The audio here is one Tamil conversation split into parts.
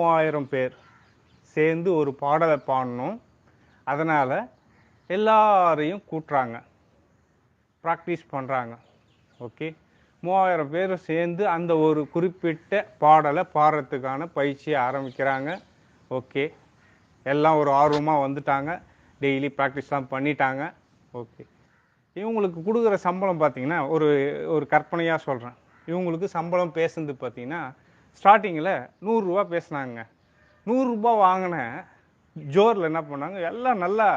மூவாயிரம் பேர் சேர்ந்து ஒரு பாடலை பாடணும். அதனால் எல்லாரையும் கூட்டுறாங்க. ப்ராக்டிஸ் பண்ணுறாங்க ஓகே மூவாயிரம் பேர் சேர்ந்து அந்த ஒரு குறிப்பிட்ட பாடலை பாடுறதுக்கான பயிற்சியை ஆரம்பிக்கிறாங்க. ஓகே எல்லாம் ஒரு ஆர்வமாக வந்துட்டாங்க. டெய்லி ப்ராக்டிஸ்லாம் பண்ணிட்டாங்க. ஓகே இவங்களுக்கு கொடுக்குற சம்பளம் பார்த்திங்கன்னா ஒரு ஒரு கற்பனையாக சொல்கிறேன் இவங்களுக்கு சம்பளம் பேசுனது பார்த்திங்கன்னா ஸ்டார்டிங்கில் நூறுரூவா பேசினாங்க. நூறுரூபா வாங்கின ஜோரில் என்ன பண்ணாங்க? எல்லாம் நல்லா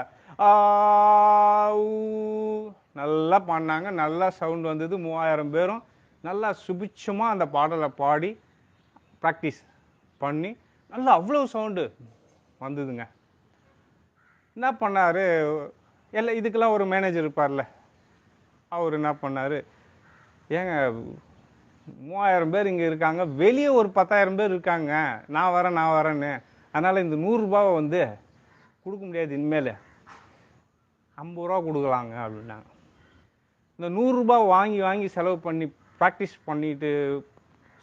நல்லா பாடினாங்க. நல்லா சவுண்ட் வந்தது. மூவாயிரம் பேரும் நல்லா சுபிட்சமாக அந்த பாடலை பாடி ப்ராக்டிஸ் பண்ணி நல்லா அவ்வளோ சவுண்டு வந்ததுங்க. என்ன பண்ணார்? எல்லாம் இதுக்கெல்லாம் ஒரு மேனேஜர் இருப்பார்ல. அவர் என்ன பண்ணார்? ஏங்க மூவாயிரம் பேர் இங்கே இருக்காங்க. வெளியே ஒரு பத்தாயிரம் பேர் இருக்காங்க. நான் வரேன் நான் வரேன்னு. அதனால் இந்த நூறுரூபாவை வந்து கொடுக்க முடியாது இனிமேல். ஐம்பது ரூபா கொடுக்கலாங்க அப்படின்னாங்க. இந்த நூறுரூபா வாங்கி வாங்கி செலவு பண்ணி ப்ராக்டிஸ் பண்ணிட்டு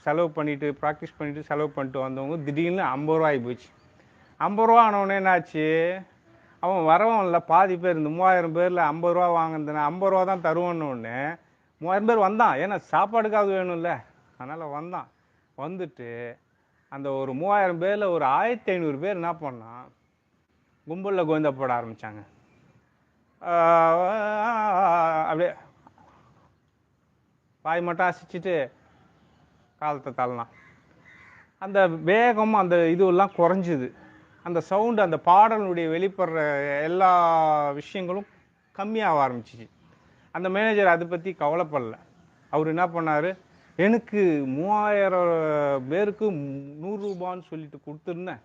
செலவு பண்ணிவிட்டு ப்ராக்டிஸ் பண்ணிவிட்டு செலவு பண்ணிட்டு வந்தவங்க திடீர்னு ஐம்பது ரூபா ஆகி போச்சு. ஐம்பது ரூபா ஆனவொடனே என்னாச்சு? அவன் வரவன் இல்லை. பாதி பேர் இந்த மூவாயிரம் பேரில் ஐம்பது ரூபா வாங்கினதுனா ஐம்பது ரூபா தான் தருவோன்னு ஒன்று மூவாயிரம் பேர் வந்தான். ஏன்னா சாப்பாடுக்காவது வேணும்ல. அதனால் வந்தான். வந்துட்டு அந்த ஒரு மூவாயிரம் பேரில் ஒரு ஆயிரத்தி ஐநூறு பேர் என்ன பண்ணான் கும்பலில் கோவிந்தா போட ஆரம்பித்தாங்க அப்படியே வாய் மட்டும் அசிச்சுட்டு காலத்தை தள்ளலாம். அந்த வேகம் அந்த இதுவெல்லாம் குறைஞ்சிது. அந்த சவுண்டு அந்த பாடலுடைய வெளிப்படுற எல்லா விஷயங்களும் கம்மியாக ஆரம்பிச்சிச்சு. அந்த மேனேஜர் அதை பற்றி கவலைப்படல. அவர் என்ன பண்ணார்? எனக்கு மூவாயிரம் பேருக்கு நூறுரூபான்னு சொல்லிட்டு கொடுத்துருந்தேன்.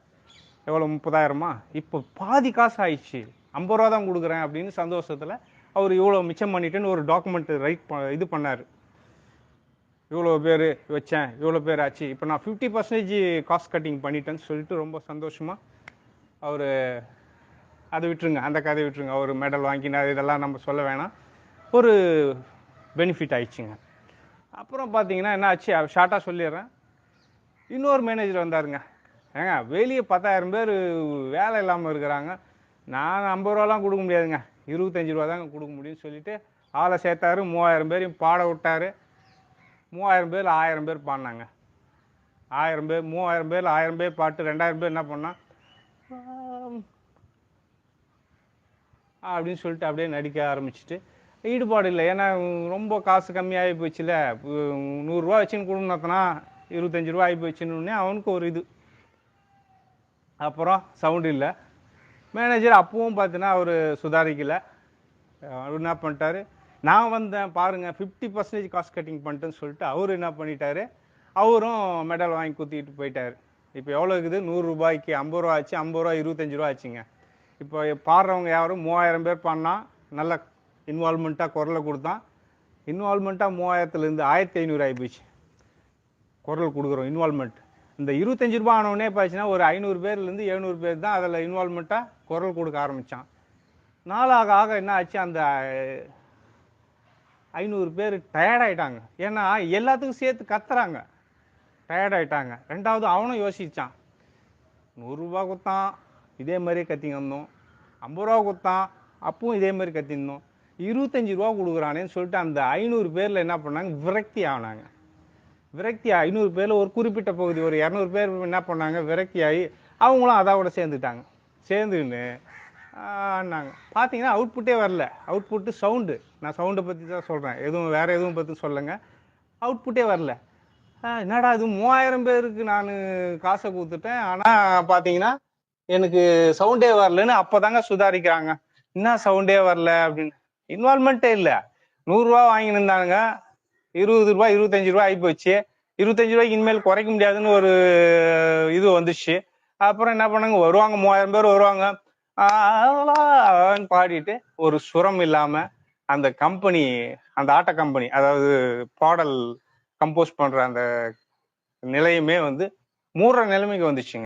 எவ்வளோ முப்பதாயிரமா? இப்போ பாதி காசு ஆயிடுச்சு. ஐம்பது ரூபா தான் கொடுக்குறேன் அப்படின்னு சந்தோஷத்தில் அவர் இவ்வளோ மிச்சம் பண்ணிட்டுன்னு ஒரு டாக்குமெண்ட் ரைட் ப இது பண்ணார். இவ்வளோ பேர் வச்சேன். இவ்வளோ பேர் ஆச்சு. இப்போ நான் ஃபிஃப்டி பர்சன்டேஜ் காஸ்ட் கட்டிங் பண்ணிட்டேன்னு சொல்லிட்டு ரொம்ப சந்தோஷமாக அவர் அதை விட்டுருங்க. அந்த கதையை விட்டுருங்க. அவர் மெடல் வாங்கினார். இதெல்லாம் நம்ம சொல்ல வேணாம். ஒரு பெனிஃபிட் ஆயிடுச்சுங்க. அப்புறம் பார்த்தீங்கன்னா என்ன ஆச்சு? ஷார்ட்டாக சொல்லிடுறேன். இன்னொரு மேனேஜர் வந்தாருங்க. ஏங்க வெளியே பத்தாயிரம் பேர் வேலை இல்லாமல் இருக்கிறாங்க. நான் ஐம்பது ரூபாலாம் கொடுக்க முடியாதுங்க. இருபத்தஞ்சி ரூபா தாங்க கொடுக்க முடியும்னு சொல்லிட்டு ஆளை சேர்த்தாரு. மூவாயிரம் பேரையும் பாட விட்டார். மூவாயிரம் பேர் ஆயிரம் பேர் பாடினாங்க. ஆயிரம் பேர் மூவாயிரம் பேர் ஆயிரம் பேர் பாட்டு ரெண்டாயிரம் பேர் என்ன பண்ணால் அப்படின்னு சொல்லிட்டு அப்படியே நடிக்க ஆரம்பிச்சிட்டு ஈடுபாடு இல்லை. ஏன்னா ரொம்ப காசு கம்மியாகி போச்சுல நூறுரூவா வச்சுன்னு கொடுங்கத்தனா இருபத்தஞ்சி ரூபா ஆகி போச்சுன்னு அவனுக்கு ஒரு இது. அப்புறம் சவுண்டு இல்லை. மேனேஜர் அப்பவும் பார்த்தீங்கன்னா அவர் சுதாரிக்கலை. அவர் என்ன பண்ணிட்டாரு? நான் வந்தேன் பாருங்க ஃபிஃப்டி பர்சன்டேஜ் காஸ்ட் கட்டிங் பண்ணிட்டேன்னு சொல்லிட்டு அவர் என்ன பண்ணிட்டாரு? அவரும் மெடல் வாங்கி குத்திட்டு போயிட்டார். இப்போ எவ்வளோ இருக்குது? நூறுரூபாய்க்கு ஐம்பது ரூபா ஆச்சு ஐம்பது ரூபா இருபத்தஞ்சி ரூபா ஆச்சுங்க. இப்போ பாடுறவங்க யாரும் மூவாயிரம் பேர் பாடினா நல்ல இன்வால்மெண்ட்டாக குரலை கொடுத்தான். இன்வால்மெண்ட்டாக மூவாயிரத்துலேருந்து ஆயிரத்தி ஐநூறு ஆகி போச்சு குரல் கொடுக்குறோம் இன்வால்மெண்ட் இந்த இருபத்தஞ்சி ரூபா ஆனவுடனே போச்சுன்னா ஒரு ஐநூறு பேர்லேருந்து எழுநூறு பேர் தான் அதில் இன்வால்மெண்ட்டாக குரல் கொடுக்க ஆரம்பித்தான் நாளாக ஆக என்ன ஆச்சு? அந்த ஐநூறு பேர் டயர்டாயிட்டாங்க ஏன்னா எல்லாத்துக்கும் சேர்த்து கத்துறாங்க. டயர்டாயிட்டாங்க ரெண்டாவது அவனும் யோசிச்சான். நூறுரூவா கொடுத்தான். இதே மாதிரியே கத்திங்க வந்தோம். ஐம்பது ரூபா கொடுத்தான். அப்பவும் இதே மாதிரி கத்திருந்தோம் இருபத்தஞ்சி ரூபா கொடுக்குறானேன்னு சொல்லிட்டு அந்த ஐநூறு பேரில் என்ன பண்ணாங்க? விரக்தி ஆனாங்க. விரக்தி ஐநூறு பேரில் ஒரு குறிப்பிட்ட பகுதி ஒரு இரநூறு பேர் என்ன பண்ணாங்க? விரக்தி ஆகி அவங்களும் அதாவோட சேர்ந்துட்டாங்க. சேர்ந்துன்னு ஆனாங்க. பார்த்தீங்கன்னா அவுட்புட்டே வரல. அவுட்புட்டு சவுண்டு நான் சவுண்டை பற்றி தான் சொல்கிறேன் எதுவும் வேறு எதுவும் பற்றி சொல்லுங்கள் அவுட்புட்டே வரல. என்னடா இது? மூவாயிரம் பேருக்கு நான் காசை கொடுத்துட்டேன். ஆனால் பார்த்தீங்கன்னா எனக்கு சவுண்டே வரலன்னு அப்போ தாங்க சுதாரிக்கிறாங்க. என்ன சவுண்டே வரல அப்படின்னு. இன்வால்மெண்ட்டே இல்லை. நூறுரூவா வாங்கின்னு இருந்தானுங்க இருபது ரூபா இருபத்தஞ்சு ரூபா ஆகி போச்சு இருபத்தஞ்சு ரூபாய்க்கு இனிமேல் குறைக்க முடியாதுன்னு ஒரு இது வந்துச்சு. அப்புறம் என்ன பண்ணாங்க? வருவாங்க. மூவாயிரம் பேர் வருவாங்க. பாடிட்டு ஒரு சுரம் இல்லாம அந்த கம்பெனி அந்த ஆட்ட கம்பெனி அதாவது பாடல் கம்போஸ் பண்ற அந்த நிலையுமே வந்து மூடுற நிலைமைக்கு வந்துச்சுங்க.